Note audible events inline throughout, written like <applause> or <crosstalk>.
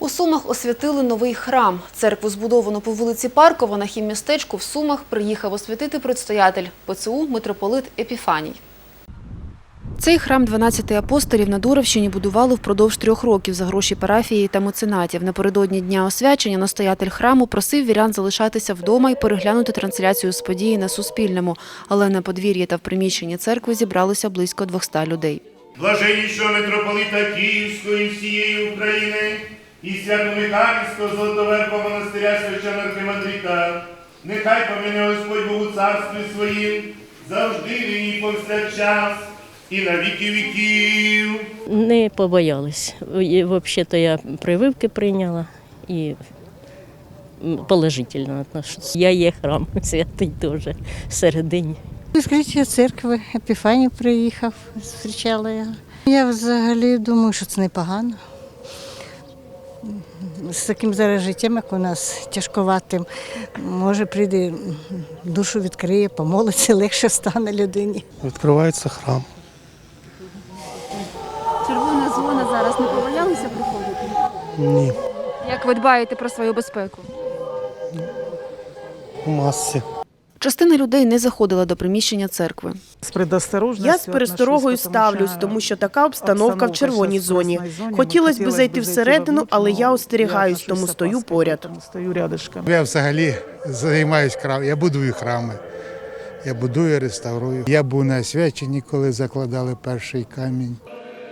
У Сумах освятили новий храм. Церкву, збудовану по вулиці Паркова на хіммістечку в Сумах, приїхав освятити предстоятель ПЦУ митрополит Епіфаній. Цей храм 12 апостолів на Дуровщині будували впродовж трьох років за гроші парафії та меценатів. Напередодні дня освячення настоятель храму просив вірян залишатися вдома і переглянути трансляцію з події на Суспільному. Але на подвір'ї та в приміщенні церкви зібралося близько 200 людей. блаженнішого митрополита Київської всієї України і свято-Михайлівського Золотоверхого монастиря священноархимандрита, нехай помине Господь Богу царстві своїм, завжди і повсякчас, і на віки віків. Не побоялись. Взагалі-то я прививки прийняла і положительно отношусь. Я є храм <laughs> святий теж всередині. Відкриття церкви, Епіфаній приїхав, зустрічала я. Я взагалі думаю, що це непогано. З таким зараз життям, як у нас тяжковатим, може прийде душу відкриє, помолиться, <laughs> легше стане людині. Відкривається храм. Червона зона зараз не побоялися приходити? Ні, Як ви дбаєте про свою безпеку? у масці. Частина людей не заходила до приміщення церкви. З Я з пересторогою ставлюсь, тому що така обстановка в червоній зоні. Хотілося б зайти всередину, але я остерігаюсь, тому стою поряд. Я взагалі займаюся храм. Я будую храми. Я будую, реставрую. Я був на освяченні, коли закладали перший камінь.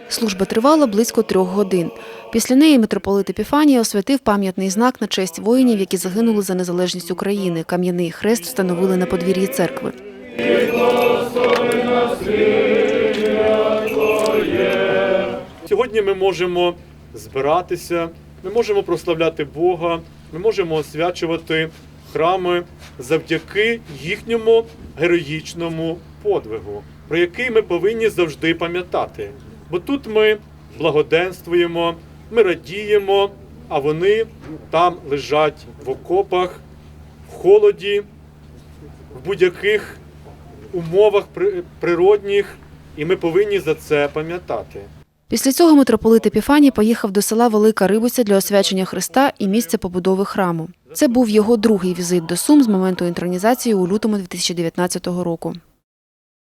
Служба тривала близько трьох годин. Після неї митрополит Епіфаній освятив пам'ятний знак на честь воїнів, які загинули за незалежність України. Кам'яний хрест встановили на подвір'ї церкви. Сьогодні ми можемо збиратися, ми можемо прославляти Бога, ми можемо освячувати храми завдяки їхньому героїчному подвигу, про який ми повинні завжди пам'ятати. Бо тут ми благоденствуємо, ми радіємо, а вони там лежать в окопах, в холоді, в будь-яких умовах природних, і ми повинні за це пам'ятати. Після цього митрополит Епіфаній поїхав до села Велика Рибуця для освячення Христа і місця побудови храму. Це був його другий візит до Сум з моменту інтронізації у лютому 2019 року.